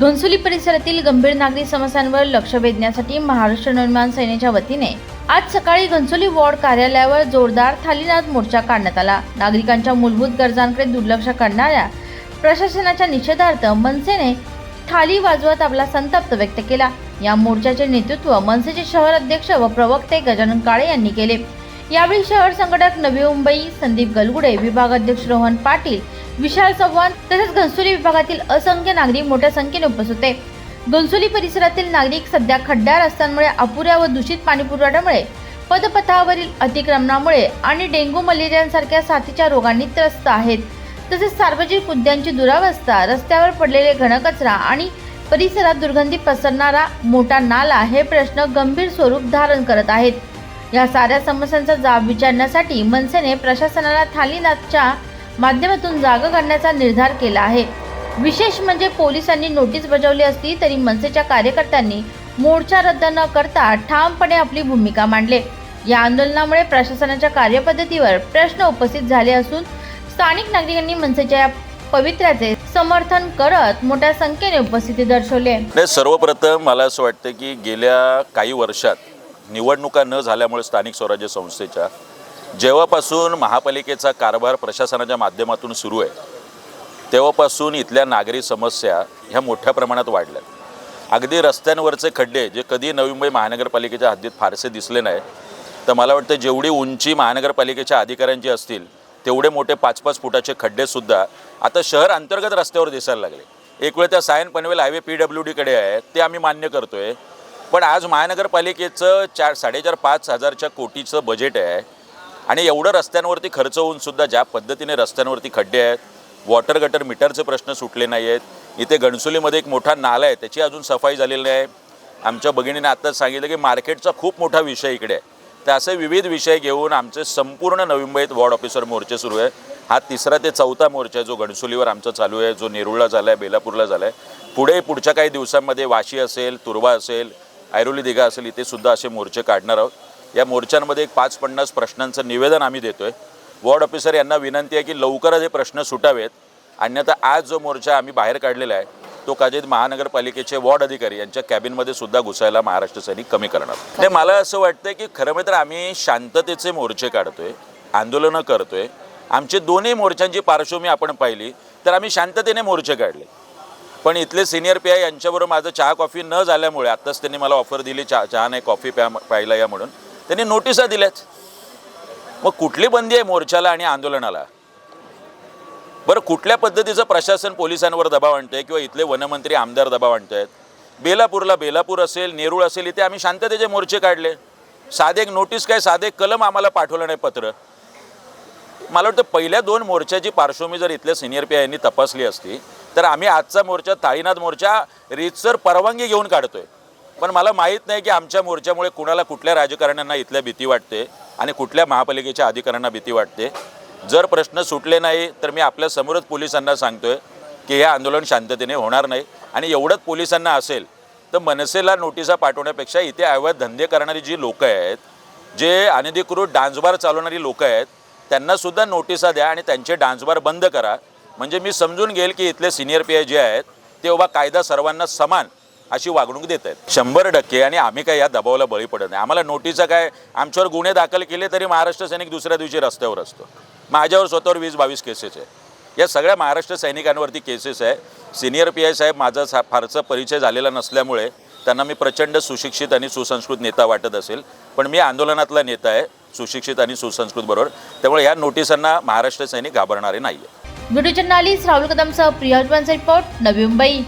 धोनसुली परिसरातील गंभीर नागरी समस्यांवर लक्ष वेधण्यासाठी महाराष्ट्र निर्माण सेनेच्या वतीने आज सकाळी घनसोली वॉर्ड कार्यालयावर जोरदार थालीनाद मोर्चा काढण्यात आला. नागरिकांच्या मूलभूत गरजांकडे दुर्लक्ष करणाऱ्या प्रशासनाच्या निषेधार्थ मनसेने थाली वाजवत आपला संतप्त व्यक्त केला. या मोर्चाचे नेतृत्व मनसेचे शहर अध्यक्ष व प्रवक्ते गजानन काळे यांनी केले. यावेळी शहर संघटक नवी मुंबई संदीप गलगुडे विभागाध्यक्ष रोहन पाटील विशाल चव्हाण तसेच घनसोली विभागातील असंख्य नागरिक मोठ्या संख्येने उपस्थित होते. घनसोली परिसरातील नागरिक सध्या खड्ड्या रस्त्यांमुळे अपुऱ्या व दूषित पाणीपुरवठ्यामुळे पदपथावरील अतिक्रमणामुळे आणि डेंग्यू मलेरियासारख्या साथीच्या रोगांनी त्रस्त आहेत. तसेच सार्वजनिक मुद्द्यांची दुरावस्था रस्त्यावर पडलेले घनकचरा आणि परिसरात दुर्गंधी पसरणारा मोठा नाला हे प्रश्न गंभीर स्वरूप धारण करत आहेत. या साऱ्या समस्यांचा जाब विचारण्यासाठी मनसेने प्रशासनाला थालीनाथच्या माध्यमातून जागा काढण्याचा निर्धार केला आहे. विशेष म्हणजे पोलिसांनी नोटीस बजावली असली तरी मनसेच्या कार्यकर्त्यांनी मोर्चा रद्द न करता ठामपणे आपली भूमिका मांडले. या आंदोलनामुळे प्रशासनाच्या कार्यपद्धतीवर प्रश्न उपस्थित झाले असून स्थानिक नागरिकांनी मनसेच्या या पवित्र्याचे समर्थन करत मोठ्या संख्येने उपस्थिती दर्शवली सर्वप्रथम मला असं वाटतं की गेल्या काही वर्षात निवडणुका न झाल्यामुळे स्थानिक स्वराज्य संस्थेच्या जेव्हापासून महापालिकेचा कारभार प्रशासनाच्या माध्यमातून सुरू आहे तेव्हापासून इथल्या नागरी समस्या ह्या मोठ्या प्रमाणात वाढल्या. अगदी रस्त्यांवरचे खड्डे जे कधी नवी मुंबई महानगरपालिकेच्या हद्दीत फारसे दिसले नाही तर मला वाटतं जेवढी उंची महानगरपालिकेच्या अधिकाऱ्यांची असतील तेवढे मोठे पाच पाच फुटाचे खड्डेसुद्धा आता शहर अंतर्गत रस्त्यावर दिसायला लागले. एक वेळ त्या Sion Panvel highway P W डीकडे आहे ते आम्ही मान्य करतोय. पण आज महानगरपालिकेचं चार साडेचार पाच हजारच्या कोटीचं बजेट आहे आणि एवढं रस्त्यांवरती खर्च होऊन सुद्धा ज्या पद्धतीने रस्त्यांवरती खड्डे आहेत वॉटर गटर मीटरचे प्रश्न सुटले नाही आहेत इथे गणसोलीमध्ये एक मोठा नाला आहे त्याची अजून सफाई झालेली नाही. आमच्या भगिनीने आत्ताच सांगितलं की मार्केटचा खूप मोठा विषय इकडे आहे. तर असे विविध विषय घेऊन आमचे संपूर्ण नवी मुंबईत वॉर्ड ऑफिसर मोर्चे सुरू आहे. हा तिसरा ते चौथा मोर्चा आहे जो गणसोलीवर आमचा चालू आहे जो नेरुळला झाला आहे बेलापूरला झाला आहे पुढे पुढच्या काही दिवसांमध्ये वाशी असेल तुर्वा असेल ऐरोली दिघा असेल इथे सुद्धा असे मोर्चे काढणार आहोत. या मोर्चांमध्ये एक पाच पन्नास प्रश्नांचं निवेदन आम्ही देतोय. वॉर्ड ऑफिसर यांना विनंती आहे की लवकरच हे प्रश्न सुटावेत. अन्यथा आज जो मोर्चा आम्ही बाहेर काढलेला आहे तो कदाचित महानगरपालिकेचे वॉर्ड अधिकारी यांच्या कॅबिनमध्ये सुद्धा घुसायला महाराष्ट्र सैनिक कमी करणार. नाही मला असं वाटतं की खरं म्हणजे तर आम्ही शांततेचे मोर्चे काढतोय आंदोलनं करतोय. आमचे दोन्ही मोर्चांची पार्श्वभूमी आपण पाहिली तर आम्ही शांततेने मोर्चे काढले. पण इथले सिनियर पी आय यांच्याबरोबर माझं चहा कॉफी न झाल्यामुळे आत्ताच त्यांनी मला ऑफर दिली चहा चहा नाही कॉफी प्या प्यायला या म्हणून. त्यांनी नोटिसा दिल्याच मग कुठली बंदी आहे मोर्चाला आणि आंदोलनाला? बरं कुठल्या पद्धतीचं प्रशासन पोलिसांवर दबाव आणतंय किंवा इथले वनमंत्री आमदार दबाव आणतायत? बेलापूरला बेलापूर असेल नेरूळ असेल इथे आम्ही शांततेचे मोर्चे काढले. साधे एक नोटीस काय साधे कलम आम्हाला पाठवलं नाही पत्र. मला वाटतं पहिल्या दोन मोर्चाची पार्श्वभूमी जर इथल्या सिनियर पी यांनी तपासली असती तर आम्ही आजचा मोर्चा ताईनाथ मोर्चा रीतसर परवानगी घेऊन काढतोय. पण मला माहीत नाही की आमच्या मोर्चामुळे कुणाला कुठल्या राजकारण्यांना इथल्या भीती वाटते आणि कुठल्या महापालिकेच्या अधिकाऱ्यांना भीती वाटते. जर प्रश्न सुटले नाही तर मी आपल्या समोरच पोलिसांना सांगतोय की हे आंदोलन शांततेने होणार नाही. आणि एवढंच पोलिसांना असेल तर मनसेला नोटिसा पाठवण्यापेक्षा इथे अवैध धंदे करणारी जी लोकं आहेत जे अनधिकृत डान्सबार चालवणारी लोकं आहेत त्यांनासुद्धा नोटिसा द्या आणि त्यांचे डान्सबार बंद करा. म्हणजे मी समजून घेईल की इथले सिनियर पी आय जे आहेत ते बाबा कायदा सर्वांना समान अशी वागणूक देत आहेत. शंभर टक्के आणि आम्ही काय या दबावाला बळी पडत नाही. आम्हाला नोटिसा काय आमच्यावर गुन्हे दाखल केले तरी महाराष्ट्र सैनिक दुसऱ्या दिवशी रस्त्यावर असतो. माझ्यावर स्वतःवर वीस बावीस केसेस आहे या सगळ्या महाराष्ट्र सैनिकांवरती केसेस आहे सिनियर पी आय साहेब माझा सा- फारसा परिचय झालेला नसल्यामुळे त्यांना मी प्रचंड सुशिक्षित आणि सुसंस्कृत नेता वाटत असेल. पण मी आंदोलनातला नेता आहे सुशिक्षित आणि सुसंस्कृत बरोबर. त्यामुळे या नोटिसांना महाराष्ट्र सैनिक घाबरणारे नाही आहे व्हिडिओ जर्नालिस्ट राहुल कदमसह प्रिया रिपोर्ट नवी मुंबई.